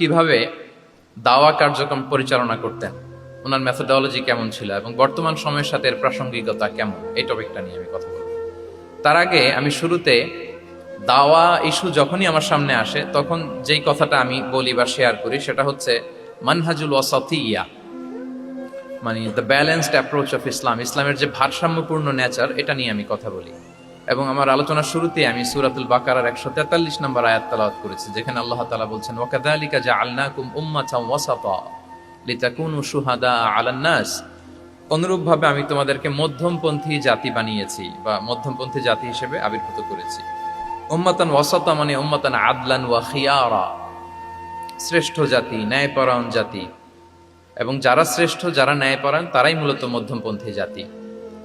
কীভাবে দাওয়া কার্যক্রম পরিচালনা করতেন? ওনার মেথোডলজি কেমন ছিল এবং বর্তমান সময়ের সাথে এর প্রাসঙ্গিকতা কেমন? এই টপিকটা নিয়ে আমি কথা বলব। তার আগে আমি শুরুতে দাওয়া ইস্যু যখনই আমার সামনে আসে, তখন যেই কথাটা আমি বলি বা শেয়ার করি, সেটা হচ্ছে মানহাজুল ওয়াসাতিয়া মানে the balanced approach of Islam ইসলামের যে ভারসাম্যপূর্ণ নেচার এটা নিয়ে আমি কথা বলি। এবং আমার আলোচনার শুরুতে আমি সুরাতুল বাকারার একশো তেতাল্লিশ নম্বর আয়াত তালাওয়াত করেছি, যেখানে আল্লাহ তালা বলছেন ওয়াকাদালিকা জা আল্লাকুম উম্মাতাম ওয়াসাতা লিতাকুনু শুহাদা আলান নাস অনুরূপভাবে আমি তোমাদেরকে মধ্যমপন্থী জাতি বানিয়েছি বা মধ্যমপন্থী জাতি হিসেবে আবির্ভূত করেছি। উম্মাতান ওয়াসাতা মানে উম্মাতান আদলান ওয়া খিয়ারা, শ্রেষ্ঠ জাতি, ন্যায়পরায়ণ জাতি। এবং যারা শ্রেষ্ঠ, যারা ন্যায়পরায়ণ, তারাই মূলত মধ্যমপন্থী জাতি।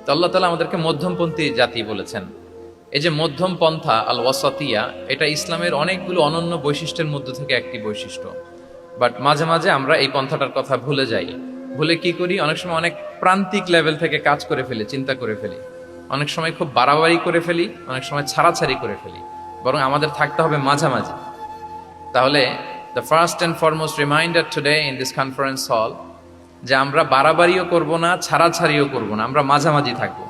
তো আল্লাহ তালা আমাদেরকে মধ্যমপন্থী জাতি বলেছেন। এই যে মধ্যম পন্থা আল ওয়াসাতিয়া এটা ইসলামের অনেকগুলো অনন্য বৈশিষ্ট্যের মধ্যে থেকে একটি বৈশিষ্ট্য। বাট মাঝে মাঝে আমরা এই পন্থাটার কথা ভুলে যাই। ভুলে কি করি? অনেক সময় অনেক প্রান্তিক লেভেল থেকে কাজ করে ফেলি, চিন্তা করে ফেলি। অনেক সময় খুব বাড়াবাড়ি করে ফেলি, অনেক সময় ছাড়াছাড়ি করে ফেলি। বরং আমাদের থাকতে হবে মাঝামাঝি। তাহলে the first and foremost reminder today in this conference হল যে আমরা বাড়াবাড়িও করব না, ছাড়াছাড়িও করব না, আমরা মাঝামাঝি থাকব।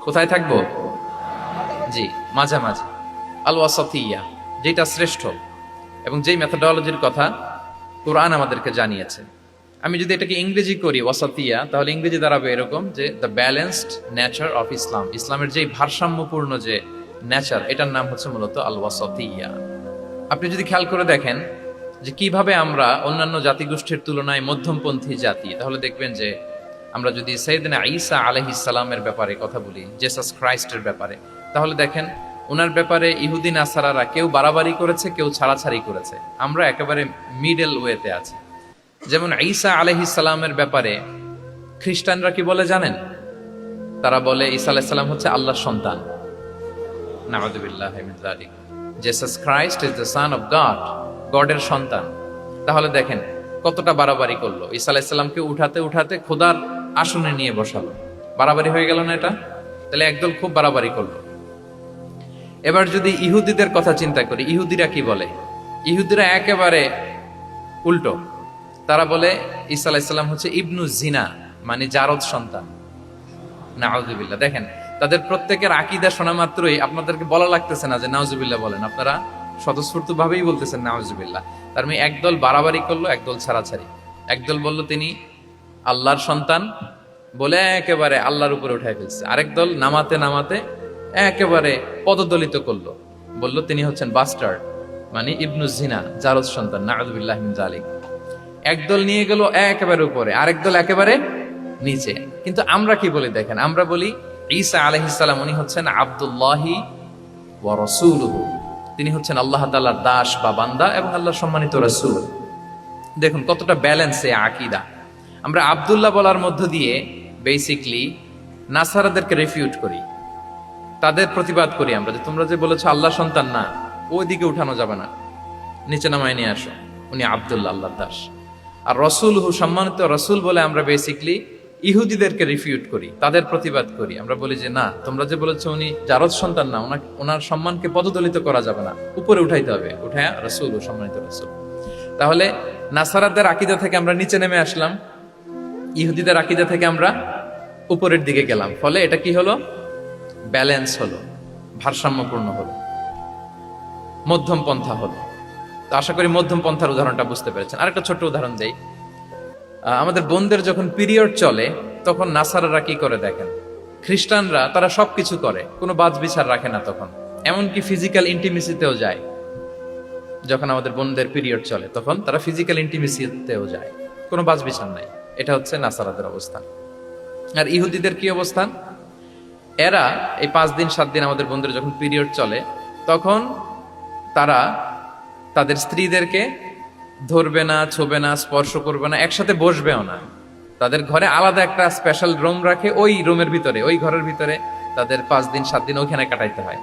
কোথায় থাকব? জি মাঝামাঝি। আল ওয়াসাতিয়া যেটা শ্রেষ্ঠ এবং যেই মেথোডলজির কথা কোরআন আমাদেরকে জানিয়েছে। আমি যদি এটাকে ইংরেজি করি ওয়াসাতিয়া তাহলে ইংরেজি দাঁড়াবে এরকম যে the balanced nature of Islam ইসলামের যেই ভারসাম্যপূর্ণ যে নেচার এটার নাম হচ্ছে মূলত আল ওয়াসাতিয়া আপনি যদি খেয়াল করে দেখেন যে কীভাবে আমরা অন্যান্য জাতিগোষ্ঠীর তুলনায় মধ্যমপন্থী জাতি, তাহলে দেখবেন যে আমরা যদি সৈয়দিনা ঈসা আলহিসাল্লামের ব্যাপারে কথা বলি জেসাস ক্রাইস্টের ব্যাপারে তাহলে দেখেন ওনার ব্যাপারে ইহুদিন আসারারা কেউ বাড়াবাড়ি করেছে, কেউ ছাড়াছাড়ি করেছে। আমরা একেবারে মিডল ওয়েতে আছি। যেমন ঈসা আলহিসাল্লামের ব্যাপারে খ্রিস্টানরা কি বলে জানেন? তারা বলে, ঈসা আলাইসাল্লাম হচ্ছে আল্লাহর সন্তান। নামাদুবিল্লাহ Jesus Christ is the son of God গডের সন্তান। তাহলে দেখেন, কতটা বাড়াবাড়ি করল। ঈসা আলাইসাল্লামকে উঠাতে উঠাতে খোদার আসনে নিয়ে বসালো। বাড়াবাড়ি হয়ে গেল না এটা? তাহলে একদল খুব বাড়াবাড়ি করল। এবার যদি ইহুদিদের কথা চিন্তা করি, ইহুদিরা কি বলে? ইহুদিরা একেবারে উল্টো। তারা বলে, ঈসা আলাইসাল্লাম হচ্ছে ইবনু জিনা মানে জারদ সন্তান। নাউজুবিল্লাহ। দেখেন, তাদের প্রত্যেকের আকিদা শোনা মাত্রই আপনাদেরকে বলা লাগতেছে না যে নাউজুবিল্লাহ বলেন। আপনারা স্বতঃস্ফূর্ত ভাবেই বলতেছেন নাউজুবিল্লাহ। তার মানে একদল বাড়াবাড়ি করল, একদল ছাড়াছাড়ি। একদল বলল, তিনি আল্লাহর সন্তান বলে একেবারে আল্লাহর উপরে উঠাই ফেলছে। আরেক দল নামাতে নামাতে একেবারে পদদলিত করল। বলল, তিনি হচ্ছেন বাস্টার মানে ইবনু জিনা জারদ সন্তান মিন জালিক। একদল নিয়ে গেল একেবারে উপরে, আরেক দল একেবারে নিচে। কিন্তু আমরা কি বলি দেখেন, আমরা বলি ঈসা আলহিসাল্লাম উনি হচ্ছেন আবদুল্লাহি ওয়া রাসূলুহু। তিনি হচ্ছেন আল্লাহ তাআলার দাস বা বান্দা এবং আল্লাহ সম্মানিত রসুল। দেখুন কতটা ব্যালেন্স এ আকিদা। আমরা আব্দুল্লাহ বলার মধ্য দিয়ে বেসিকলি নাসারাদেরকে রেফিউট করি। তাদের প্রতিবাদ করি আমরা যে তোমরা যে বলেছ আল্লাহ সন্তান না ওই দিকে উঠানো যাবে না। নিচে নামায় নিয়ে আসো। উনি আব্দুল্লাহ আল্লাহ দাস। আর রসুল হু, সম্মানিত রসুল বলে আমরা বেসিকলি ইহুদিদেরকে রিফিউট করি, তাদের প্রতিবাদ করি। আমরা বলি যে, না, তোমরা যে বলেছ উনি জারদ সন্তান না, ওনাকে, ওনার সম্মানকে পদদলিত করা যাবে না। উপরে উঠাইতে হবে, উঠায় রসুল ও সম্মানিত রসুল। তাহলে নাসারাদের আকিদা থেকে আমরা নিচে নেমে আসলাম। ইহুদিদের আকিদা থেকে আমরা উপরের দিকে গেলাম। ফলে এটা কি হলো? ব্যালেন্স হলো, ভারসাম্যপূর্ণ হলো মধ্যম পন্থা হলো। তো আশা করি মধ্যম পন্থার উদাহরণটা বুঝতে পেরেছেন। আরেকটা ছোট্ট উদাহরণ দেই। আমাদের বোনদের যখন পিরিয়ড চলে, তখন নাসারারা কি করে দেখেন? খ্রিস্টানরা, তারা সবকিছু করে, কোনো বাজ বিচার রাখে না তখন। এমনকি ফিজিক্যাল ইন্টিমেসিতেও যায়। যখন আমাদের বোনদের পিরিয়ড চলে, তখন তারা ফিজিক্যাল ইন্টিমেসিতেও যায়। কোনো বাজ বিচার নাই। এটা হচ্ছে নাসারাদের অবস্থান। আর ইহুদিদের কি অবস্থান? এরা এই পাঁচ দিন, সাত দিন আমাদের বন্ধুরা যখন পিরিয়ড চলে, তখন তারা তাদের স্ত্রীদেরকে ধরবে না, ছোবে না, স্পর্শ করবে না, একসাথে বসবেও না। তাদের ঘরে আলাদা একটা স্পেশাল রুম রাখে ওই রুমের ভিতরে, ওই ঘরের ভিতরে তাদের পাঁচ দিন, সাত দিন ওইখানে কাটাইতে হয়।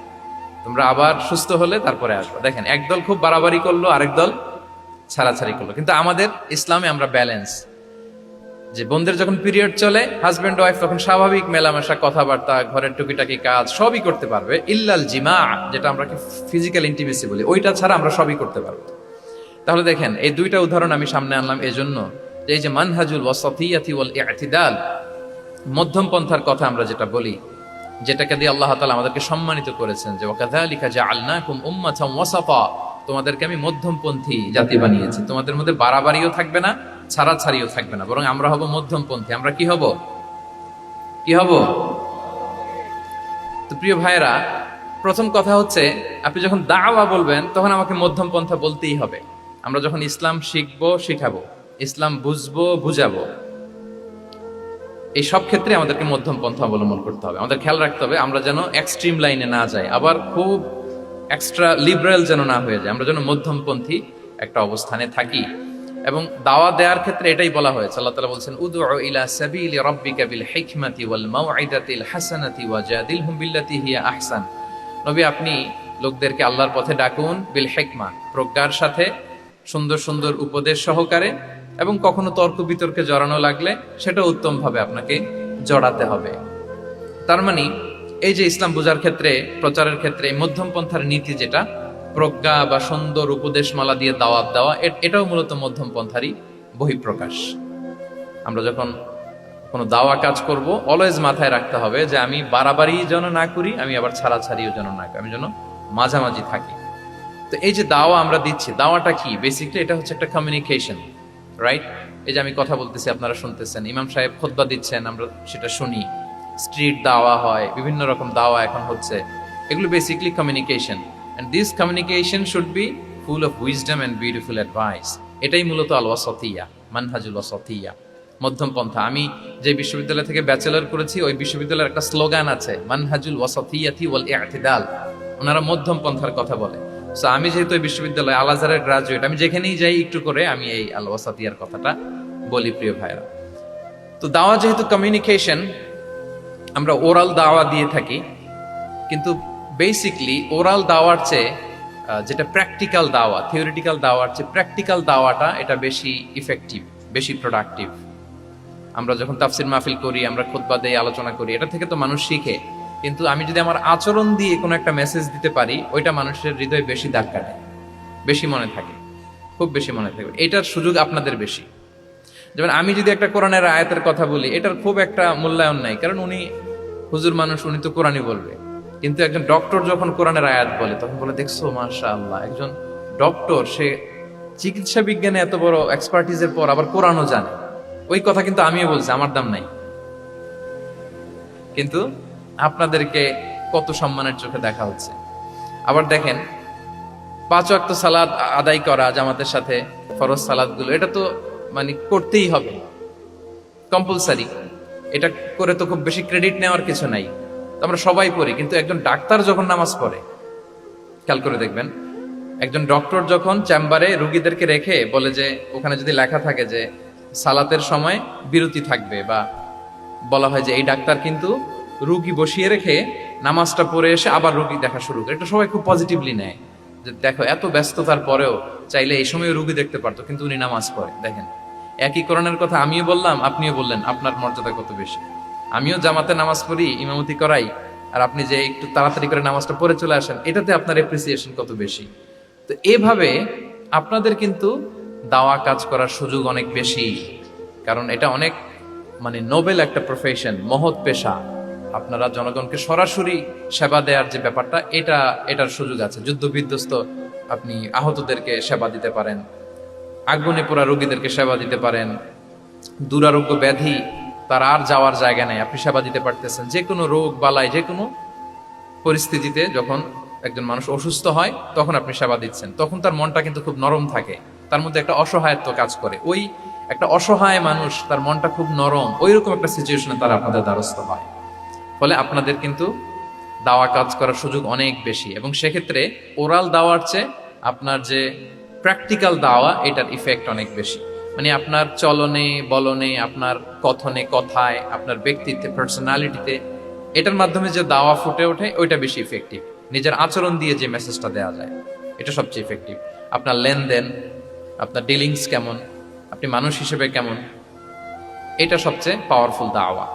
তোমরা আবার সুস্থ হলে তারপরে আসব। দেখেন, একদল খুব বাড়াবাড়ি করল, আরেক দল ছাড়াছাড়ি করল। কিন্তু আমাদের ইসলামে আমরা ব্যালেন্স যে বোনদের যখন পিরিয়ড চলে হাজব্যান্ড ওয়াইফ তখন স্বাভাবিক মেলামেশা, কথাবার্তা, ঘরের টুকিটাকি কাজ সবই করতে পারবে। ইল্লাল জিমা, যেটা আমরা ফিজিক্যাল ইন্টিমেসি বলি, ওইটা ছাড়া আমরা সবই করতে পারব। তাহলে দেখেন, এই দুইটা উদাহরণ আমি সামনে আনলাম এজন্য যে এই যে মানহাজুল ইতিদাল, মধ্যম পন্থার কথা আমরা যেটা বলি, যেটাকে দিয়ে আল্লাহ তালা আমাদেরকে সম্মানিত করেছেন যে, ওয়াকাযালিকা জাআলনাকুম উম্মাতাম ওয়াসাতা তোমাদেরকে আমি মধ্যমপন্থী জাতি বানিয়েছি। তোমাদের মধ্যে বাড়াবাড়িও থাকবে না ছাড়াছাড়িও থাকবে না, বরং আমরা হব মধ্যমপন্থী। আমরা কি হব? কি হব? তো প্রিয় ভাইয়েরা, প্রথম কথা হচ্ছে, আপনি যখন দাওয়া বলবেন, তখন আমাকে মধ্যম পন্থা বলতেই হবে। আমরা যখন ইসলাম শিখব, শিখাবো। ইসলাম বুঝব, বুঝাবো। এই সব ক্ষেত্রে আমাদেরকে মধ্যম পন্থা অবলম্বন করতে হবে। আমাদের খেয়াল রাখতে হবে, আমরা যেন এক্সট্রিম লাইনে না যাই, আবার খুব এক্সট্রা লিবারেল যেন না হয়ে যায় আমরা যেন মধ্যমপন্থী একটা অবস্থানে থাকি। এবং দাওয়া দেওয়ার ক্ষেত্রে এটাই বলা হয়েছে। আল্লাহ তাআলা বলছেন, উদউ ইলা সাবিলি রাব্বিকা বিল হিকমাতি ওয়াল মাউইদাতিল হাসানাতি ওয়াজাদিলহুম বিল্লাতি হিয়া আহসান। নবী, আপনি লোকদেরকে আল্লাহর পথে ডাকুন বিল হেকমা, প্রজ্ঞার সাথে, সুন্দর সুন্দর উপদেশ সহকারে এবং কখনো তর্ক বিতর্কে জড়ানো লাগলে সেটা উত্তমভাবে আপনাকে জড়াতে হবে। তার মানে এই যে ইসলাম বোঝার ক্ষেত্রে, প্রচারের ক্ষেত্রে মধ্যম পন্থার নীতি যেটা প্রজ্ঞা বা সুন্দর উপদেশমালা দিয়ে দাওয়াত দেওয়া এটাও মূলত মধ্যম পন্থারই বহিঃপ্রকাশ। আমরা যখন কোনো দাওয়া কাজ করব অলওয়েজ মাথায় রাখতে হবে যে আমি বাড়াবাড়ি যেন না করি, আমি আবার ছাড়াছাড়িও যেন না করি, আমি যেন মাঝামাঝি থাকি। তো এই যে দাওয়া আমরা দিচ্ছি, দাওয়াটা কি? বেসিকলি এটা হচ্ছে একটা কমিউনিকেশন রাইট এই যে আমি কথা বলতেছি, আপনারা শুনতেছেন, ইমাম সাহেব খোদ্া দিচ্ছেন, আমরা সেটা শুনি। স্ট্রিট দাওয়া হয়, বিভিন্ন রকম দাওয়া এখন হচ্ছে। এগুলো basically communication and this communication should be full of wisdom and beautiful advice এটাই মূলত আল ওয়াসতিয়া মানহাজুল ওয়াসতিয়া মধ্যম পন্থা। আমি যে বিশ্ববিদ্যালয় থেকে ব্যাচেলর করেছি, ওই বিশ্ববিদ্যালয়ের একটা স্লোগান আছে মানহাজুল ওয়াসতিয়াতি ওয়াল ইআতিদাল ওনারা মধ্যম পন্থার কথা বলে। সো আমি যেহেতু এই বিশ্ববিদ্যালয় আল আজহারের গ্রাজুয়েট আমি যেখানেই যাই একটু করে আমি এই আল ওয়াসাতিয়ার কথাটা বলি, প্রিয় ভাইরা তো দাওয়া যেহেতু কমিউনিকেশন আমরা ওরাল দাওয়া দিয়ে থাকি, কিন্তু বেসিকলি ওরাল দাওয়ার চেয়ে যেটা প্র্যাকটিক্যাল দাওয়া থিওরিটিক্যাল দাওয়ার চেয়ে প্র্যাকটিক্যাল দাওয়াটা এটা বেশি ইফেক্টিভ বেশি প্রোডাক্টিভ আমরা যখন তাফসির মাহফিল করি, আমরা খুতবা দেই, আলোচনা করি, এটা থেকে তো মানুষ শিখে। কিন্তু আমি যদি আমার আচরণ দিয়ে কোনো একটা মেসেজ দিতে পারি, ওইটা মানুষের হৃদয়ে বেশি দাগ কাটে বেশি মনে থাকে। খুব বেশি মনে থাকবে এটার সুযোগ আপনাদের বেশি। যেমন আমি যদি একটা কোরআনের আয়াতের কথা বলি, এটার খুব একটা মূল্যায়ন নাই। কারণ উনি হুজুর মানুষ, উনি তো কোরআনই বলবে। কিন্তু একজন ডক্টর যখন কোরআনের আয়াত বলে, তখন বলে, দেখছ মাশা আল্লাহ একজন ডক্টর সে চিকিৎসা বিজ্ঞানে এত বড় এক্সপার্টিজের পর আবার কোরআনও জানে। ওই কথা কিন্তু আমিও বলছি, আমার দাম নাই। কিন্তু আপনাদেরকে কত সম্মানের চোখে দেখা হচ্ছে। আবার দেখেন, পাঁচ ওয়াক্ত সালাদ আদায় করা, জামাতের সাথে ফরজ সালাদগুলো এটা তো মানে করতেই হবে। কম্পালসারি, এটা করে তো খুব বেশি ক্রেডিট নেওয়ার কিছু নাই। আমরা সবাই পড়ি, কিন্তু একজন ডাক্তার যখন নামাজ পড়ে, খেয়াল করে দেখবেন, একজন ডক্টর যখন চেম্বারে রুগীদেরকে রেখে বলে যে, ওখানে যদি লেখা থাকে যে, সালাতের সময় বিরতি থাকবে বা বলা হয় যে, এই ডাক্তার কিন্তু রুগী বসিয়ে রেখে নামাজটা পড়ে এসে আবার রুগী দেখা শুরু করে। এটা সবাই খুব পজিটিভলি নেয় যে, দেখো, এত ব্যস্ততার পরেও চাইলে এই সময় রুগী দেখতে পারতো, কিন্তু উনি নামাজ পড়ে, দেখেন। একই করণের কথা আমিও বললাম, আপনিও বললেন, আপনার মর্যাদা কত বেশি? আমিও জামাতে নামাজ পড়ি, ইমামতি করাই, আর আপনি যে একটু তাড়াতাড়ি করে নামাজটা পড়ে চলে আসেন, এটাতে আপনার এপ্রিসিয়েশন কত বেশি? তো এভাবে আপনাদের কিন্তু দাওয়া কাজ করার সুযোগ অনেক বেশি, কারণ এটা অনেক মানে নোবেল একটা প্রফেশন মহৎ পেশা। আপনারা জনগণকে সরাসরি সেবা দেওয়ার যে ব্যাপারটা, এটা, এটার সুযোগ আছে। যুদ্ধ বিধ্বস্ত আপনি আহতদেরকে সেবা দিতে পারেন, আগুনে পোড়া রোগীদেরকে সেবা দিতে পারেন, দুরারোগ্য ব্যাধি তার আর যাওয়ার জায়গা নেই। আপনি সেবা দিতে পারতেছেন। যে কোনো রোগ বালায় যে কোনো পরিস্থিতিতে যখন একজন মানুষ অসুস্থ হয়, তখন আপনি সেবা দিচ্ছেন। তখন তার মনটা কিন্তু খুব নরম থাকে। তার মধ্যে একটা অসহায়ত্ব কাজ করে। ওই একটা অসহায় মানুষ, তার মনটা খুব নরম। ওই রকম একটা সিচুয়েশনে তারা আপনাদের দ্বারস্থ হয়। ফলে আপনাদের কিন্তু দাওয়া কাজ করার সুযোগ অনেক বেশি। এবং সেক্ষেত্রে ওরাল দাওয়ার চেয়ে আপনার যে প্র্যাকটিক্যাল দাওয়া, এটার ইফেক্ট অনেক বেশি। মানে আপনার চলনে, বলনে, আপনার কথনে, কথায়, আপনার ব্যক্তিত্বে পার্সোনালিটিতে এটার মাধ্যমে যে দাওয়া ফুটে ওঠে, ওইটা বেশি ইফেক্টিভ নিজের আচরণ দিয়ে যে মেসেজটা দেওয়া যায়, এটা সবচেয়ে ইফেক্টিভ আপনার লেনদেন, আপনার ডিলিংস কেমন, আপনি মানুষ হিসেবে কেমন, এটা সবচেয়ে পাওয়ারফুল দাওয়া।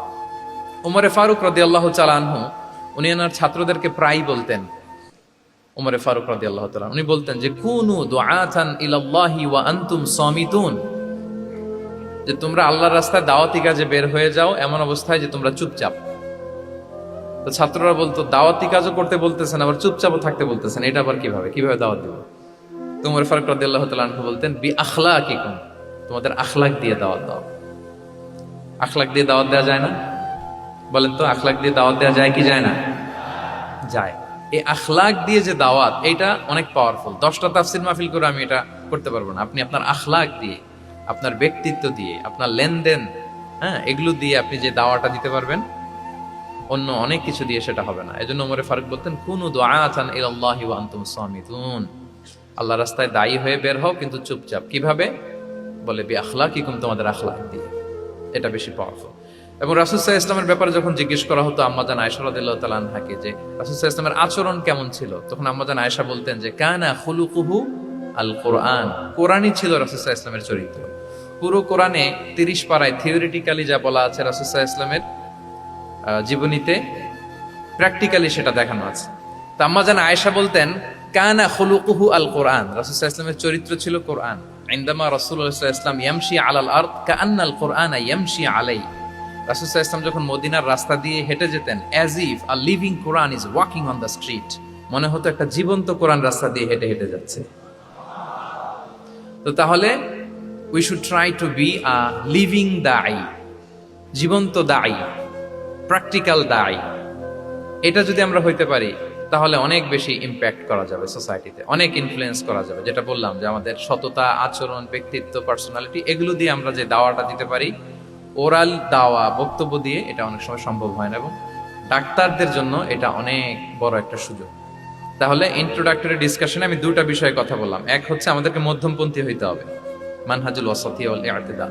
উমরে ফারুক রদি আল্লাহ চালানহু উনি ওনার ছাত্রদেরকে প্রায় বলতেন, উমরে ফারুক রাদি আল্লাহ উনি বলতেন যে, কুনু দুআতান ইলাল্লাহি ওয়া আনতুম সামিতুন। যে তোমরা আল্লাহর রাস্তায় দাওয়াতি কাজে বের হয়ে যাও, এমন অবস্থায় যে তোমরা চুপচাপ। তো ছাত্ররা বলতো, দাওয়াতি কাজও করতে বলতেছেন, আবার চুপচাপও থাকতে বলতেছেন। এটা আবার কীভাবে? কীভাবে দাওয়াত দিব? তোমার ফারুক রাদি আল্লাহ তালা বলতেন, বি আখলা কি কোন তোমাদের আখলাক দিয়ে দাওয়াত দাও। আখলাক দিয়ে দাওয়াত দেওয়া যায় না? বলেন তো, আখলাক দিয়ে দাওয়াত দেওয়া যায় কি যায় না? যায়। এই আখলাক দিয়ে যে দাওয়াত এটা অনেক পাওয়ারফুল দশটা তাফসির মাহফিল করে আমি এটা করতে পারব না। আপনি আপনার আখলাক দিয়ে আপনার ব্যক্তিত্ব দিয়ে, আপনার লেনদেন হ্যাঁ এগুলো দিয়ে আপনি যে দাওয়াটা দিতে পারবেন, অন্য অনেক কিছু দিয়ে সেটা হবে না। এজন্য ওমরে ফারুক বলতেন, কুনু আনতুম সামিতুন আল্লাহ রাস্তায় দায়ী হয়ে বের হও, কিন্তু চুপচাপ। কীভাবে? বলে, বি আখলা আখলাকিকুম, তোমাদের আখলাক দিয়ে। এটা বেশি পাওয়ারফুল এবং রাসুসাহ ইসলামের ব্যাপারে যখন জিজ্ঞেস করা হতো আম্মাজান আয়সা তালানহাকে যে রাসুসাহ ইসলামের আচরণ কেমন ছিল, তখন আম্মাজান আয়সা বলতেন যে, কানা খুলুকুহু আল কোরআন কোরআনই ছিল রাসুসাহ ইসলামের চরিত্র। পুরো কোরআনে তিরিশ পাড়ায় থিওরিটিক্যালি যা বলা আছে রাসুসাহ ইসলামের জীবনীতে প্র্যাকটিক্যালি সেটা দেখানো আছে। তা তো আম্মাজান আয়েশা বলতেন, কানা খুলুকুহু আল কোরআন। রাসুসাহ ইসলামের চরিত্র ছিল কোরআন। আইন্দামা আলাইহি ইসলাম ইয়ামশি আলাল আরদ কাআন্নাল কোরআন ইয়ামশি আলাই। রাসুসাহ ইসলাম যখন মদিনার রাস্তা দিয়ে হেঁটে যেতেন as if a living Quran is walking on the street মনে হতো একটা জীবন্ত কোরআন রাস্তা দিয়ে হেঁটে হেঁটে যাচ্ছে। তো তাহলে we should try to be a living দাই জীবন্ত দাই প্র্যাকটিক্যাল দাই এটা যদি আমরা হইতে পারি, তাহলে অনেক বেশি ইম্প্যাক্ট করা যাবে সোসাইটিতে অনেক ইনফ্লুয়েন্স করা যাবে। যেটা বললাম যে আমাদের সততা, আচরণ, ব্যক্তিত্ব পার্সোনালিটি এগুলো দিয়ে আমরা যে দাওয়াটা দিতে পারি ওরাল দাওয়া, বক্তব্য দিয়ে এটা অনেক সময় সম্ভব হয় না এবং ডাক্তারদের জন্য এটা অনেক বড় একটা সুযোগ। তাহলে ইন্ট্রোডাক্টরি ডিসকাশনে আমি দুটা বিষয়ে কথা বললাম। এক হচ্ছে আমাদেরকে মধ্যমপন্থী হইতে হবে। মানহাজুল ওয়াসাতি ওয়াল ইআতিদা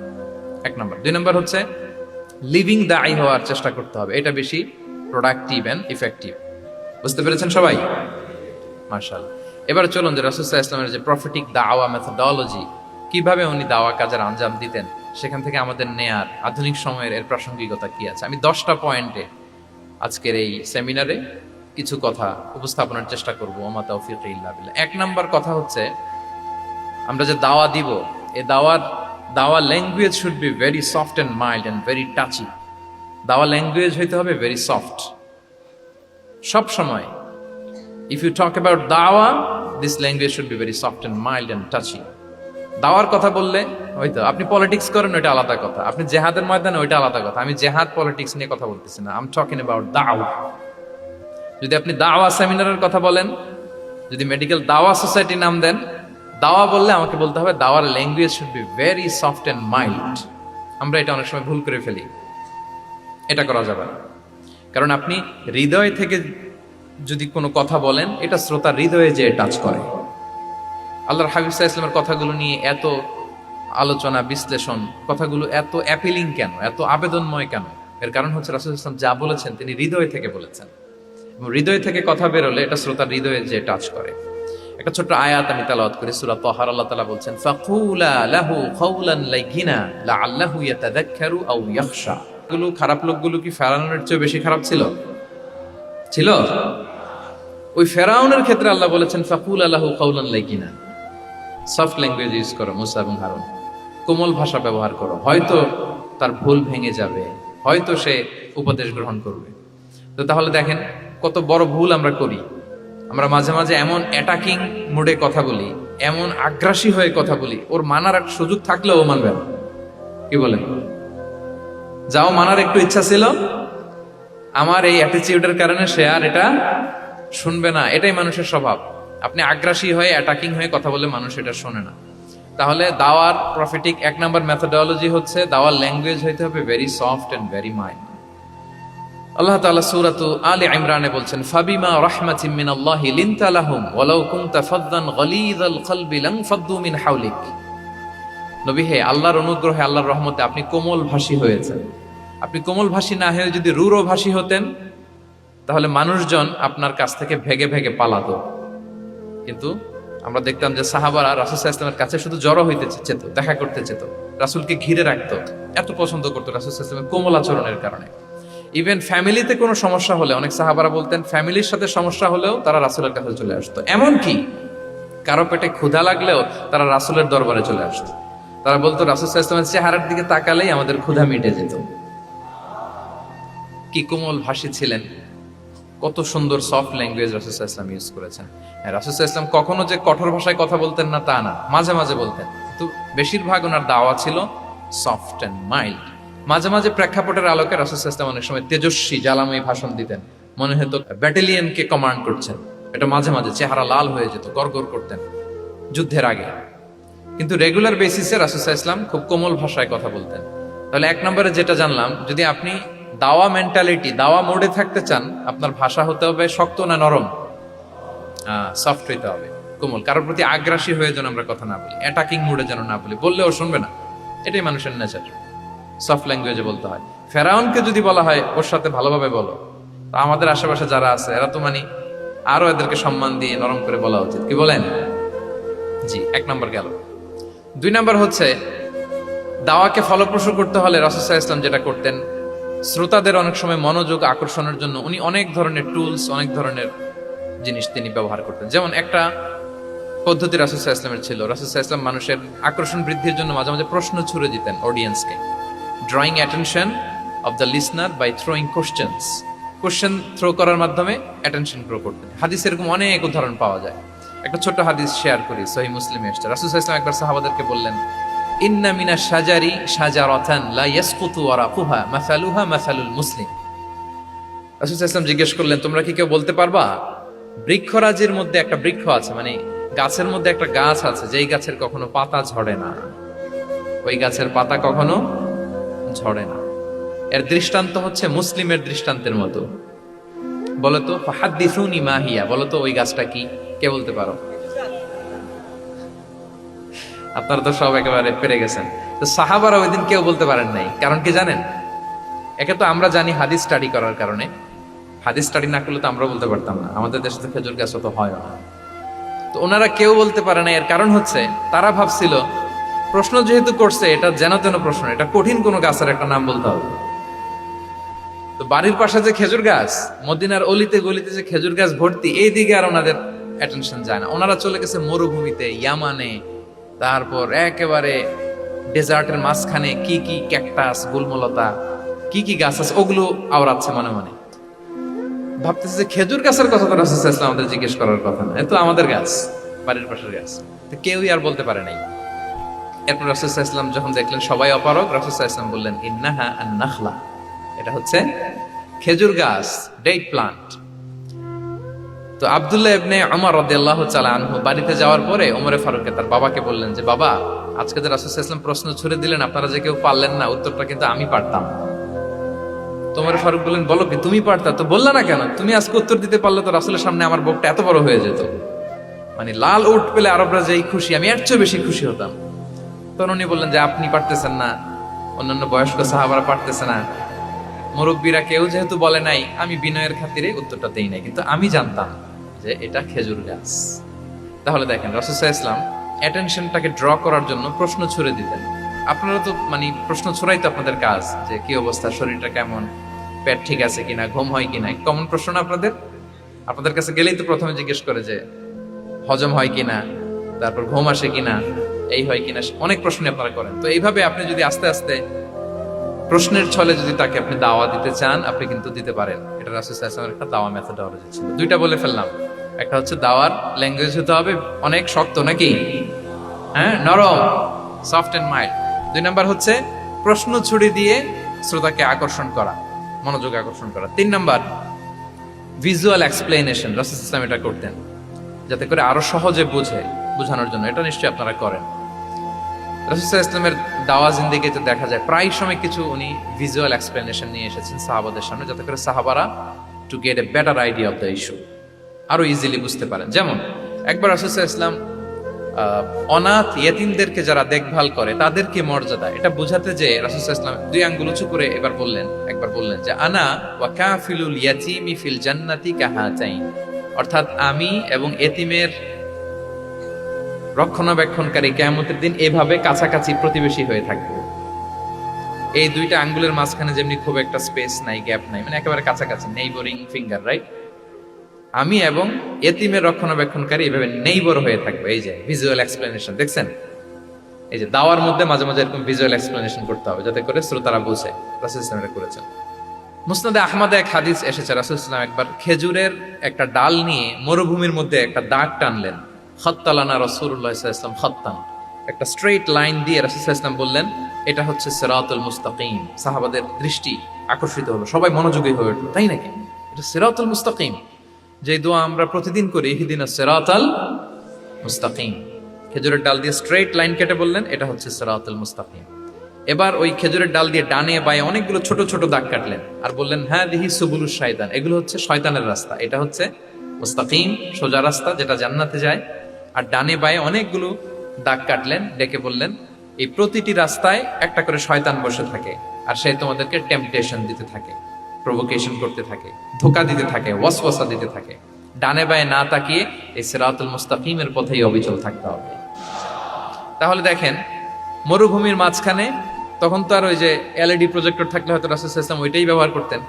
এক নম্বর। দুই নম্বর হচ্ছে লিভিং দায়ী হওয়ার চেষ্টা করতে হবে। এটা বেশি প্রোডাক্টিভ এন্ড ইফেক্টিভ বুঝতে পেরেছেন সবাই? মার্শাল এবার চলুন যে রাসুসাহ ইসলামের যে প্রফিটিক দাওয়া মেথোডলজি কীভাবে উনি দাওয়া কাজের আঞ্জাম দিতেন, সেখান থেকে আমাদের নেয়ার আধুনিক সময়ের এর প্রাসঙ্গিকতা কি আছে? আমি দশটা পয়েন্টে আজকের এই সেমিনারে কিছু কথা উপস্থাপনের চেষ্টা করব। ওমা তৌফিক ইল্লা এক নাম্বার কথা হচ্ছে, আমরা যে দাওয়া দিব এই দাওয়ার দাওয়া language should be very soft and mild and very touchy দাওয়া ল্যাঙ্গুয়েজ হইতে হবে ভেরি সফট সব সময় ইফ ইউ টক অ্যাবাউট দাওয়া this language should be very soft and mild and touchy দাওয়ার কথা বললে হয়তো আপনি পলিটিক্স করেন, ওইটা আলাদা কথা। আপনি জেহাদের ময়দানে, ওইটা আলাদা কথা। আমি জেহাদ পলিটিক্স নিয়ে কথা বলতেছি না। আম টকিং অ্যাবাউট দাওয়া। যদি আপনি দাওয়া সেমিনারের কথা বলেন, যদি মেডিকেল দাওয়া সোসাইটি নাম দেন দাওয়া বললে আমাকে বলতে হবে, দাওয়ার language should be very soft and mild আমরা এটা অনেক সময় ভুল করে ফেলি। এটা করা যাবে না। কারণ আপনি হৃদয় থেকে যদি কোনো কথা বলেন, এটা শ্রোতার হৃদয়ে যে টাচ করে। আল্লাহর হাবিব সাহা ইসলামের কথাগুলো নিয়ে এত আলোচনা, বিশ্লেষণ, কথাগুলো এত অ্যাপিলিং কেন? এত আবেদনময় কেন? এর কারণ হচ্ছে রাসুল ইসলাম যা বলেছেন, তিনি হৃদয় থেকে বলেছেন। এবং হৃদয় থেকে কথা বেরোলে এটা শ্রোতার হৃদয়ে যে টাচ করে। একটা ছোট্ট আয়াত আমি তালাওয়াত করি, সূরা তাহার, আল্লাহ তাআলা বলছেন, ফাকুলা লাহু কাওলান লাইগিনা লাআল্লাহু ইয়াতাযাক্কারু আও ইয়াখশা। গুলো খারাপ লোকগুলো কি ফেরাউনের চেয়ে বেশি খারাপ ছিল? ছিল? ওই ফেরাউনের ক্ষেত্রে আল্লাহ বলেছেন, ফাকুল আল্লাহু কাওলান লাইগিনা। সফট ল্যাঙ্গুয়েজ ইউজ করো, মুসা এবং হারুন। কোমল ভাষা ব্যবহার করো। হয়তো তার ভুল ভেঙে যাবে, হয়তো সে উপদেশ গ্রহণ করবে। তো তাহলে দেখেন, কত বড় ভুল আমরা করি। আমরা মাঝে মাঝে এমন অ্যাটাকিং মোডে কথা বলি, এমন আগ্রাসী হয়ে কথা বলি, ওর মানার সুযোগ থাকলেও ও মানবে না। কি বলেন? যাও, মানার একটু ইচ্ছা ছিল। আমার এই অ্যাটিচিউডের কারণে সে আর এটা শুনবে না, এটাই মানুষের স্বভাব। আপনি আগ্রাসী হয়ে অ্যাটাকিং হয়ে কথা বলে মানুষ এটা শোনে না। তাহলে দাওয়ার প্রফিটিক এক নাম্বার মেথোডোলজি হচ্ছে, দাওয়ার ল্যাঙ্গুয়েজ হইতে হবে very soft and very mild আল্লাহ তাআলা সূরাতু আলে ইমরানে বলছেন, ফাবিমা রাহমাতিন মিনাল্লাহি লিনতা লাহুম ওয়ালাউ কুনতা ফাদদান গলিযাল কলবি লান ফাদ্দু মিন হাওলিক। নবী হে, আল্লাহর অনুগ্রহে, আল্লাহর রহমতে আপনি কোমল ভাষী হয়েছেন। আপনি কোমল ভাষী না হয়ে যদি রূঢ় ভাষী হতেন, তাহলে মানুষজন আপনার কাছ থেকে ভেগে ভেগে পালাতো। কিন্তু আমরা দেখতাম যে সাহাবারা রাসুল ইসলামের কাছে শুধু জড়ো হইতে চেত, দেখা করতে চেত। রাসুলকে ঘিরে রাখতো, এত পছন্দ করতো রাসুল ইসলামের কোমল আচরণের কারণে। ইভেন ফ্যামিলিতে কোনো সমস্যা হলে, অনেক সাহাবারা বলতেন ফ্যামিলির সাথে সমস্যা হলেও তারা রাসুলের কাছে চলে আসতো। এমনকি কারও পেটে ক্ষুধা লাগলেও তারা রাসুলের দরবারে চলে আসতো। তারা বলতো, রাসুল ইসলামের চেহারার দিকে তাকালেই আমাদের ক্ষুধা মিটে যেত। কি কোমল ভাষী ছিলেন। কত সুন্দর সফট ল্যাঙ্গুয়েজ রাসুল ইসলাম ইউজ করেছেন। হ্যাঁ রাসুসাহ ইসলাম কখনো যে কঠোর ভাষায় কথা বলতেন না, তা না। মাঝে মাঝে বলতেন। কিন্তু বেশিরভাগ ওনার দাওয়া ছিল সফট অ্যান্ড মাইল্ড মাঝে মাঝে প্রেক্ষাপটের আলোকে রাসুসাহ ইসলাম অনেক সময় তেজস্বী জ্বালাময়ী ভাষণ দিতেন। মনে হতো ব্যাটালিয়নকে কমান্ড করছেন। এটা মাঝে মাঝে চেহারা লাল হয়ে যেত, গড়গড় করতেন যুদ্ধের আগে। কিন্তু রেগুলার বেসিসে রাসুসাহ ইসলাম খুব কোমল ভাষায় কথা বলতেন। তাহলে এক নম্বরে যেটা জানলাম, যদি আপনি দাওয়া মেন্টালিটি দাওয়া মোডে থাকতে চান, আপনার ভাষা হতে হবে শক্ত না নরম? সফট হইতে হবে, কোমল। কারোর প্রতি আগ্রাসী হয়ে যেন আমরা কথা না বলি অ্যাটাকিং মোডে যেন না বলি, বললেও শুনবে না। এটাই মানুষের নেচার সফট ল্যাঙ্গুয়েজে বলতে হয়। ফেরাউনকে যদি বলা হয়, ওর সাথে ভালোভাবে বলো। তো আমাদের আশেপাশে যারা আছে, এরা তো মানে আরও এদেরকে সম্মান দিয়ে নরম করে বলা উচিত। কি বলেন? জি, এক নম্বর গেল। দুই নম্বর হচ্ছে, দাওয়াকে ফলপ্রসূ করতে হলে রাসুসাহ ইসলাম যেটা করতেন, শ্রোতাদের অনেক সময় মনোযোগ আকর্ষণের জন্য উনি অনেক ধরনের টুলস অনেক ধরনের জিনিস তিনি ব্যবহার করতেন। যেমন একটা পদ্ধতি রাসুসাহ ইসলামের ছিল। রাসুসাহ ইসলাম মানুষের আকর্ষণ বৃদ্ধির জন্য মাঝে মাঝে প্রশ্ন ছুড়ে দিতেন অডিয়েন্সকে drawing attention of the listener by throwing questions question throw করার মাধ্যমে অ্যাটেনশন গ্রো করতেন হাদিস এরকম অনেক উদাহরণ পাওয়া যায়। একটা ছোট হাদিস শেয়ার করি, সহি মুসলিমে এসছে। রাসুসাহ ইসলাম একবার সাহাবাদেরকে বললেন, ইন্না মিনা সাজারি সাজারাতান লা ইয়াসকুতু ওয়ারাকুহা মাসালুহা মাসালুল মুসলিম। রাসূল ইসলাম জিজ্ঞেস করলেন, তোমরা কি কেউ বলতে পারবা? বৃক্ষরাজির মধ্যে একটা বৃক্ষ আছে মানে গাছের মধ্যে একটা গাছ আছে, যেই গাছের কখনো পাতা ঝরে না। ওই গাছের পাতা কখনো ঝরে না। এর দৃষ্টান্ত হচ্ছে মুসলিমের দৃষ্টান্তের মতো। বলতো, ফাহাদ্দিসুনি মাহিয়া বলতো, ওই গাছটা কি? কে বলতে পারো? আপনারা তো সব একেবারে পেরে গেছেন। তো সাহাবারা ওই দিন কেউ বলতে পারেন নাই। কারণ কি জানেন? একে তো আমরা জানি হাদিস স্টাডি করার কারণে। হাদিস স্টাডি না করলে তো আমরা বলতে পারতাম না। আমাদের দেশে তো খেজুর গাছ তো হয় না। তো ওনারা কেউ বলতে পারে না এর কারণ হচ্ছে, তারা ভাবছিল প্রশ্ন যেহেতু করছে, এটা যেন তেন প্রশ্ন, এটা কঠিন কোনো গাছের একটা নাম বলতে হবে। তো বাড়ির পাশে যে খেজুর গাছ, মদিনার অলিতে গলিতে যে খেজুর গাছ ভর্তি, এই দিকে আর ওনাদের অ্যাটেনশন যায় না। ওনারা চলে গেছে মরুভূমিতে, ইয়ামানে, তারপর একেবারে ডেজার্টের মাঝখানে কি কি ক্যাকটাস, গুলমলতা, কি কি গাছ আছে, ওগুলো আওড়াচ্ছে মনে মনে। ভাবতেছে যে খেজুর গাছের কথা তো রাসুল আমাদের জিজ্ঞেস করার কথা না। এ তো আমাদের গাছ, বাড়ির পাশের গাছ। তো কেউই আর বলতে পারে নাই। এরপর রাসুল ইসলাম যখন দেখলেন সবাই অপারক রাসুল ইসলাম বললেন, ইন্নাহা আন নাখলা এটা হচ্ছে খেজুর গাছ ডেট প্লান্ট তো আবদুল্লাহ ইবনে আমার রাদিয়াল্লাহু তাআলা আনহু বাড়িতে যাওয়ার পরে ওমরে ফারুককে তার বাবাকে বললেন যে, বাবা, আজকে যে রাসূল সাল্লাল্লাহু প্রশ্ন ছুড়ে দিলেন, আপনারা যে কেউ পারলেন না, উত্তরটা কিন্তু আমি পারতাম। তোমার ফারুক বললেন, বলো কি, তুমি পারতা? তো বললা না কেন, তুমি আজকে উত্তর দিতে পারলে তো রাসূলের সামনে আমার বুকটা এত বড় হয়ে যেত। মানে লাল উঠ পেলে আরবরা যেই খুশি, আমি এর চেয়ে বেশি খুশি হতাম। উনি বললেন যে, আপনি পারতেছেন না। অন্যান্য বয়স্ক সাহাবারা পারতেছে না। মুরব্বীরা কেউ যেহেতু বলে নাই, আমি বিনয়ের খাতিরে উত্তরটা দেই নাই। কিন্তু আমি জানতাম যে এটা খেজুর গাছ। তাহলে দেখেন রসুসা ইসলাম অ্যাটেনশনটাকে ড্র করার জন্য প্রশ্ন ছুড়ে দিতেন। আপনারা তো মানে প্রশ্ন ছড়াই তো আপনাদের কাজ যে, কি অবস্থা? শরীরটা কেমন? পেট ঠিক আছে কিনা? ঘুম হয় কিনা? কমন প্রশ্ন আপনাদের? আপনাদের কাছে গেলেই তো প্রথমে জিজ্ঞেস করে যে, হজম হয় কিনা? তারপর ঘুম আসে কিনা? এই হয় কিনা অনেক প্রশ্ন আপনারা করেন। তো এইভাবে আপনি যদি আস্তে আস্তে প্রশ্নের ছলে যদি তাকে আপনি দাওয়া দিতে চান, আপনি কিন্তু দিতে পারেন। এটা রাসুল একটা দাওয়া মেথোডলজি ছিল। দুইটা বলে ফেললাম। একটা হচ্ছে দাওয়ার ল্যাঙ্গুয়েজ হতে হবে, অনেক শক্ত নাকি? হ্যাঁ নরম সফট এন্ড মাইল্ড দুই নাম্বার হচ্ছে প্রশ্ন ছুড়ি দিয়ে শ্রোতাকে আকর্ষণ করা, মনোযোগ আকর্ষণ করা। তিন নাম্বার ভিজুয়াল এক্সপ্লেনেশন রাসুল ইসলাম এটা করতেন, যাতে করে আরও সহজে বুঝে, বোঝানোর জন্য। এটা নিশ্চয়ই আপনারা করেন। রাসুসাহ ইসলামের দাওয়া জিন্দিগিতে দেখা যায়। প্রায় সময় কিছু উনি ভিজুয়াল এক্সপ্লেনেশন নিয়ে এসেছেন সাহাবাদের সামনে, যাতে করে সাহাবারা to get a better idea of the issue আরও ইজিলি বুঝতে পারেন। যেমন, একবার রাসুসাহ ইসলাম অনাথ ইয়েতিমদেরকে যারা দেখভাল করে, তাদেরকে মর্যাদা, এটা বোঝাতে যে রাসুসাহ ইসলাম দুই আঙ্গুল উঁচু করে এবার বললেন, একবার বললেন যে, আনা ওয়া কাফিলুল ইয়াতিমি ফিল জান্নাতি কাহাতাইন। অর্থাৎ আমি এবং এতিমের রক্ষণাবেক্ষণকারী কেয়ামতের দিন এভাবে কাছাকাছি প্রতিবেশী হয়ে থাকব। এই দুইটা আঙ্গুলের মাঝখানে যেমনি খুব একটা স্পেস নাই, গ্যাপ নাই মানে একেবারে কাছাকাছি নেইবরিং ফিঙ্গার রাইট আমি এবং এতিমের রক্ষণাবেক্ষণকারী এভাবে নেইবর হয়ে থাকবে। এই যে ভিজুয়াল এক্সপ্লেনেশন দেখছেন? এই যে, দাওয়ার মধ্যে মাঝে মাঝে এরকম ভিজুয়াল এক্সপ্লেনেশন করতে হবে, যাতে করে শ্রোতারা বুঝে রাসুল করেছেন। মুসনাদে আহমদে এক হাদিস এসেছে, রাসুল ইসলাম একবার খেজুরের একটা ডাল নিয়ে মরুভূমির মধ্যে একটা দাগ টানলেন। খত্তালানা রসুল্লাহ ইসলাম খত্তান। একটা স্ট্রেইট লাইন দিয়ে রাসুল বললেন, এটা হচ্ছে সেরাতুল মুস্তাকিম। সাহাবাদের দৃষ্টি আকর্ষিত হলো, সবাই মনোযোগী হয়ে উঠল, তাই নাকি? এটা সেরাতুল মুস্তাকিম। যে দোয়া আমরা প্রতিদিন করি হিদিন সেরাতাল মুস্তাকিম। খেজুরের ডাল দিয়ে স্ট্রেইট লাইন কেটে বললেন, এটা হচ্ছে সেরাতুল মুস্তাকিম। এবার ওই খেজুরের ডাল দিয়ে ডানে বায়ে অনেকগুলো ছোট ছোট দাগ কাটলেন আর বললেন হ্যাঁ দিহি সুবুলুস শয়তান। এগুলো হচ্ছে শয়তানের রাস্তা, এটা হচ্ছে মুস্তাকিম, সোজা রাস্তা যেটা জান্নাতে যায়। আর ডানে বায়ে অনেকগুলো দাগ কাটলেন, ডেকে বললেন, এই প্রতিটি রাস্তায় একটা করে শয়তান বসে থাকে, আর সে তোমাদেরকে টেম্পটেশন দিতে থাকে প্রভোকেশন করতে থাকে, ধোকা দিতে থাকে ওয়াসওয়াসা দিতে থাকে। ডানে বায়ে না তাকিয়ে এই সিরাতুল মুস্তাকিমের পথেই অবিচল থাকতে হবে। তাহলে দেখেন, মরুভূমির মাঝখানে তখন তো আর ওই যে এলইডি প্রজেক্টর থাকলে হয়তো রাসুল ইসলাম ওইটাই ব্যবহার করতেন।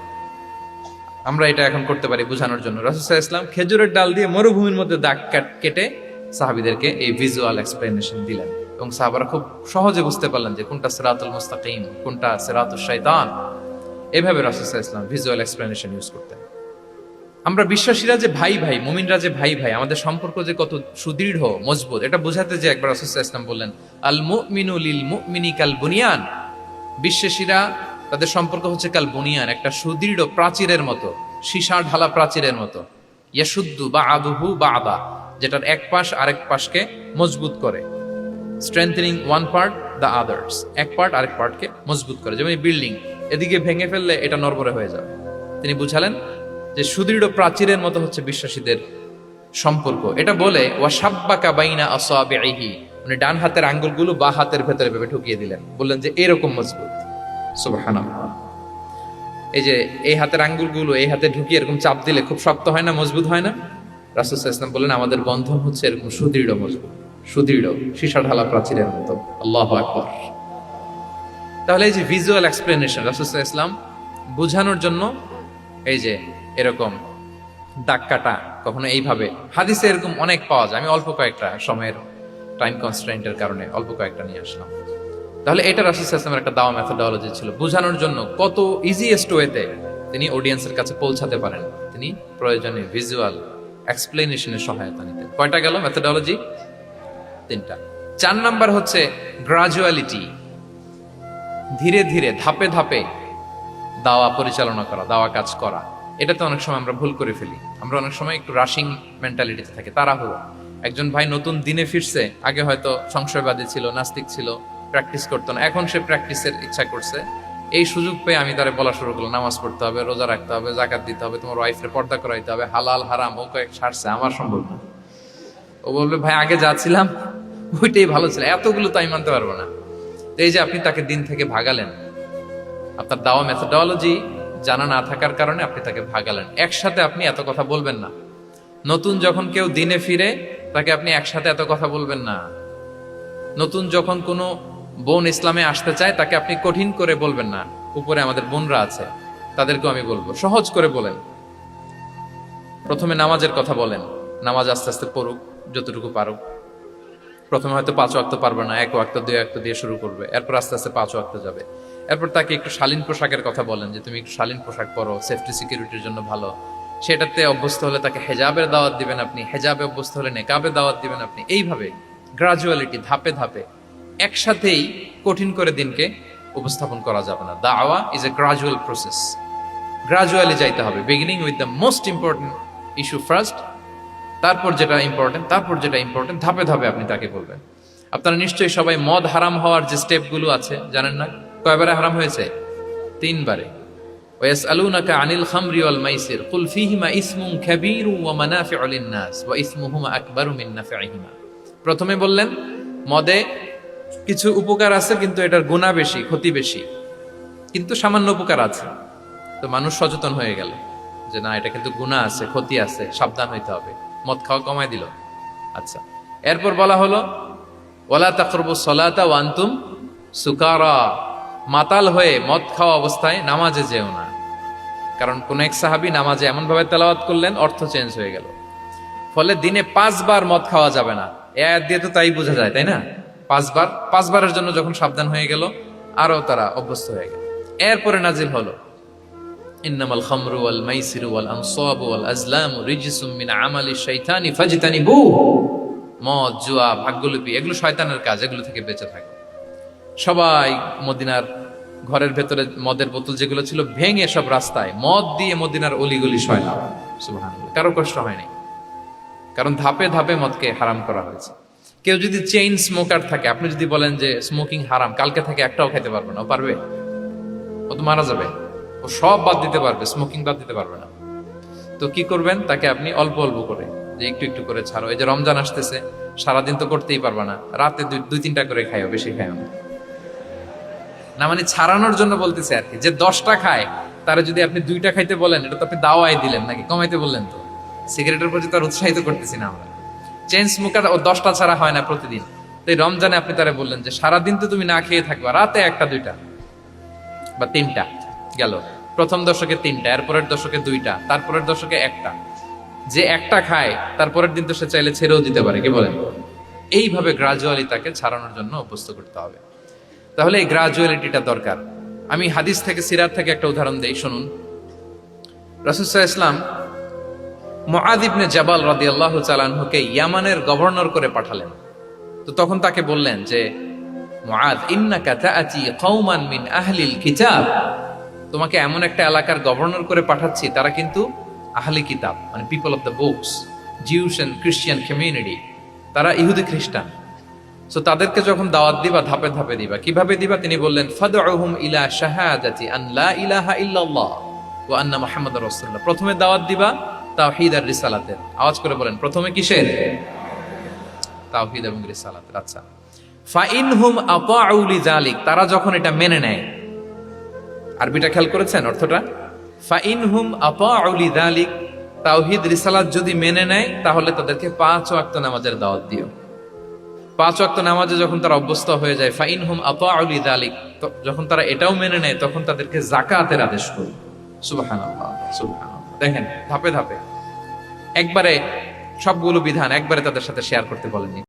আমরা এটা এখন করতে পারি বোঝানোর জন্য। রাসুল ইসলাম খেজুরের ডাল দিয়ে মরুভূমির মধ্যে দাগ কেটে সাহাবিদেরকে এই ভিজুয়াল এক্সপ্লেনেশন দিলেন। এবং সাহাবারা খুব সহজে বুঝতে পারলেন যে কোনটা সিরাতুল মুস্তাকিম, কোনটা সিরাতুল শয়তান। এভাবে রাসুল ইসলাম ভিজুয়াল এক্সপ্লেনেশন ইউজ করতেন। আমরা বিশ্বাসীরা যে ভাই ভাই, মুমিনরা যে ভাই ভাই, আমাদের সম্পর্ক যে কত সুদৃঢ়, মজবুত, এটা বোঝাতে যে একবার আলাইহি ওয়াসাল্লাম বললেন, আল মুমিনু লিল মুমিনি কাল বুনিয়ান। বিশ্বাসীরা তাদের সম্পর্ক হচ্ছে কাল বুনিয়ান, একটা সুদৃঢ় প্রাচীরের মতো সীসা ঢালা প্রাচীরের মতো। ইয়াশুদ্দু বা আদুহু বা আদা যেটার এক পাশ আরেক পাশকে মজবুত করে। Strengthening one part the others এক পার্ট আরেক পার্টকে মজবুত করে। যেমন বিল্ডিং এদিকে ভেঙে ফেললে এটা নরবরে হয়ে যাবে। তিনি বুঝালেন যে সুদৃঢ় প্রাচীরের মতো হচ্ছে বিশ্বাসীদের সম্পর্ক। এটা বলে ওয়াসাব্বাকা বাইনা আসাবিহি মানে ডান হাতের আঙ্গুলগুলো বা হাতের ভেতরে ভেবে ঢুকিয়ে দিলেন। বললেন যে এরকম মজবুত। সুবহানাল্লাহ। এই যে, এই হাতের আঙ্গুলগুলো এই হাতে ঢুকিয়ে এরকম চাপ দিলে খুব শক্ত হয় না, মজবুত হয় না? রাসুল ইসলাম বললেন আমাদের বন্ধন হচ্ছে এরকম সুদৃঢ় মজবুত, সুদৃঢ় সীসা ঢালা প্রাচীরের মতো। আল্লাহ আকবর। তাহলে এই যে ভিজুয়াল এক্সপ্লেনেশন রাসুল ইসলাম বোঝানোর জন্য এই যে এরকম দাগ কাটা, কখনো এইভাবে। হাদিসে এরকম অনেক পাওয়া যায়। আমি অল্প কয়েকটা সময়ের টাইম কনস্ট্রেন্টের কারণে অল্প কয়েকটা নিয়ে আসলাম। তাহলে এটা রাসুল ইসলামের একটা দাওয়া মেথোডোলজি ছিল। বোঝানোর জন্য কত ইজিয়েস্ট ওয়েতে তিনি অডিয়েন্সের কাছে পৌঁছাতে পারেন। তিনি প্রয়োজনে ভিজুয়াল এক্সপ্লেনেশনের সহায়তা নিতেন। কয়টা গেল? মেথোডোলজি তিনটা। চার নাম্বার হচ্ছে গ্রাজুয়ালিটি ধীরে ধীরে, ধাপে ধাপে দাওয়া পরিচালনা করা, দাওয়া কাজ করা। এটাতে অনেক সময় আমরা ভুল করে ফেলি। আমরা অনেক সময় একটু রাশিং মেন্টালিটিতে থাকি, তাড়াহুড়ো। একজন ভাই নতুন দিনে ফিরছে, আগে হয়তো সংশয়বাদী ছিল, নাস্তিক ছিল প্র্যাকটিস করতো না। এখন সে প্র্যাকটিসের ইচ্ছা করছে। এই সুযোগ পেয়ে আমি তারে বলা শুরু করলাম, নামাজ পড়তে হবে, রোজা রাখতে হবে, জাকাত দিতে হবে, তোমার ওয়াইফের পর্দা করাইতে হবে, হালাল, হারাম, ও কয়েক সারছে আমার সম্ভব না। ও বলবে, ভাই, আগে যা ছিলাম, ওইটাই ভালো ছিল, এতগুলো তো আমি মানতে পারব না। এই যে আপনি তাকে দিন থেকে ভাগালেন, আপনার দাওয়া মেথোডোলজি জানা না থাকার কারণে আপনি তাকে ভাগালেন। একসাথে আপনি এত কথা বলবেন না। নতুন যখন কেউ দিনে ফিরে, তাকে আপনি একসাথে এত কথা বলবেন না। নতুন যখন কোনো বোন ইসলামে আসতে চায়, তাকে আপনি কঠিন করে বলবেন না। উপরে আমাদের বোনরা আছে, তাদেরকেও আমি বলব। সহজ করে বলেন। প্রথমে নামাজের কথা বলেন। নামাজ আস্তে আস্তে পড়ুক, যতটুকু পারুক। প্রথমে হয়তো পাঁচ ওয়াক্ত পারবে না, এক ওয়াক্ত, দুই ওয়াক্ত দিয়ে শুরু করবে। এরপর আস্তে আস্তে পাঁচ ওয়াক্ত যাবে। এরপর তাকে একটু শালীন পোশাকের কথা বলেন, যে তুমি একটু শালীন পোশাক পরো, সেফটি সিকিউরিটির জন্য ভালো। সেটাতে অভ্যস্ত হলে তাকে হেজাবের দাওয়াত দিবেন আপনি, হেজাবে অভ্যস্ত হলে নেকাবে দাওয়াত দিবেন আপনি। এইভাবে, গ্রাজুয়ালিটি, ধাপে ধাপে। একসাথেই কঠিন করে দিনকে উপস্থাপন করা যাবে না। দা আওয়া is a gradual process gradually যাইতে হবে। Beginning with the most important issue first তারপর যেটা ইম্পর্টেন্ট তারপর যেটা ইম্পর্টেন্ট ধাপে ধাপে আপনি তাকে বলবেন। আপনারা নিশ্চয়ই সবাই মদ হারাম হওয়ার যে স্টেপগুলো আছে, জানেন না? কয়বারে হারাম হয়েছে? তিনবারে। ওয়াস আলুনাকা আনিল খামরি ওয়াল মাইসির। কুল ফিহিমা ইসমুন খাবীরু ওয়া মানাফিউ লিন নাস। ওয়া ইসমুহুমা আকবারু মিন নাফিহিমা প্রথমে বললেন, মদে কিছু উপকার আছে, কিন্তু এটার গুণা বেশি, ক্ষতি বেশি। কিন্তু সামান্য উপকার আছে। তো মানুষ সচেতন হয়ে গেল যে না, এটা কিন্তু গুণা আছে, ক্ষতি আছে, সাবধান হইতে হবে। মদ খাওয়া কমাই দিল। আচ্ছা এরপর বলা হলো ওলা তাকরবু সলাতা ওয়ান্তুম সুকারা। মাতাল হয়ে মদ খাওয়া অবস্থায় নামাজে যেও না। কারণ কোন এক সাহাবি নামাজে এমন ভাবে তেলাওয়াত করলেন, অর্থ চেঞ্জ হয়ে গেল। ফলে দিনে পাঁচবার মদ খাওয়া যাবে না। এ দিয়ে তো তাই বোঝা যায়, তাই না? পাঁচবার, পাঁচবারের জন্য যখন সাবধান হয়ে গেল আরও তারা অভ্যস্ত হয়ে গেল। এরপরে নাজিল হলো, ইন্নামাল খামরু ওয়াল মাইসিরু ওয়াল আনসাবু ওয়াল আজলামু রিজসুম মিন আমালি শাইতানি ফাজতানিবু। মদ, জুয়া, ভাগ্যলিপি, এগুলো শয়তানের কাজ, এগুলো থেকে বেঁচে থাকো। সবাই মদিনার ঘরের ভেতরে মদের বোতল যেগুলো ছিল, ভেঙে সব রাস্তায় মদ দিয়ে মদিনার অলিগলি সয়লাম সুবহানাল্লাহ। কারও কষ্ট হয়নি। কারণ ধাপে ধাপে মদকে হারাম করা হয়েছে। কেউ যদি চেইন স্মোকার থাকে, আপনি যদি বলেন যে স্মোকিং হারাম, কালকে থেকে একটাও খাইতে পারবে না, ও পারবে? ও তো মারা যাবে। ও সব বাদ দিতে পারবে স্মোকিং বাদ দিতে পারবে না। তো কি করবেন? তাকে আপনি অল্প অল্প করে, যে একটু একটু করে ছাড়ো। এই যে রমজান আসতেছে, সারাদিন তো করতেই পারবা না। রাতে দুই তিনটা করে খাইও, বেশি খাইও না। না মানে ছাড়ানোর জন্য বলতেছে আর কি, যে দশটা খায়, তারা যদি আপনি দুইটা খাইতে বলেন, এটা তো আপনি দাওয়াই দিলেন নাকি? কমাইতে বললেন তো। সিগারেটের প্রতি তার উৎসাহিত করতেছি না আমরা। চেন স্মোকার ও দশটা ছাড়া হয় না প্রতিদিন। তো এই রমজানে আপনি তারা বললেন যে, সারাদিন তো তুমি না খেয়ে থাকবা, রাতে একটা, দুইটা। বা তিনটা গেল। প্রথম দশকে তিনটা, এরপরের দশকে দুইটা, তারপরের দশকে একটা। যে একটা খায়, তারপরের দিন তো সে চাইলে ছেড়েও দিতে পারে, কি বলেন? এইভাবে গ্রাজুয়ালি তাকে ছাড়ানোর জন্য অভ্যস্ত করতে হবে। তাহলে এই গ্রাজুয়ালিটিটা দরকার। আমি হাদিস থেকে, সিরাত থেকে একটা উদাহরণ দেই, শুনুন। রাসুসাহ ইসলাম মুআদ ইবনে জাবাল রাদিয়াল্লাহু চালানহুকে ইয়ামানের গভর্নর করে পাঠালেন। তো তখন তাকে বললেন যে মিন কিতাব। তোমাকে এমন একটা এলাকার গভর্নর করে পাঠাচ্ছি, তারা কিন্তু আহলি কিতাব মানে people of the books Jews and Christian community তারা ইহুদি খ্রিস্টান। সো তাদেরকে যখন দাওয়াত দিবা, ধাপে ধাপে দিবা, কীভাবে দিবা? তিনি বললেন ইলা ইলাহা ইল্লাল্লাহ আন্না প্রথমে দাওয়াত দিবা তাওহীদ আর রিসালাতের। আওয়াজ করে বলেন, প্রথমে কিসের? তাওহীদ এবং আচ্ছা। ফাইনহুম আতাউ লিযালিক তারা যখন এটা মেনে নেয়, আরবিটা খেয়াল করেছেন অর্থটা? ফাইনহুম আতাউ লিযালিক তাওহীদ, রিসালাত যদি মেনে নেয়, তাহলে তাদেরকে পাঁচ ওয়াক্ত নামাজের দাওয়াত দিও। পাঁচ ওয়াক্ত নামাজে যখন তারা অভ্যস্ত হয়ে যায় ফাইন হুম আতাউলি দালিক যখন তারা এটাও মেনে নেয়, তখন তাদেরকে জাকাতের আদেশ করো। সুবহানাল্লাহ সুবহানাল্লাহ। দেখেন ধাপে ধাপে। একবারে সবগুলো বিধান একবারে তাদের সাথে শেয়ার করতে বলেনি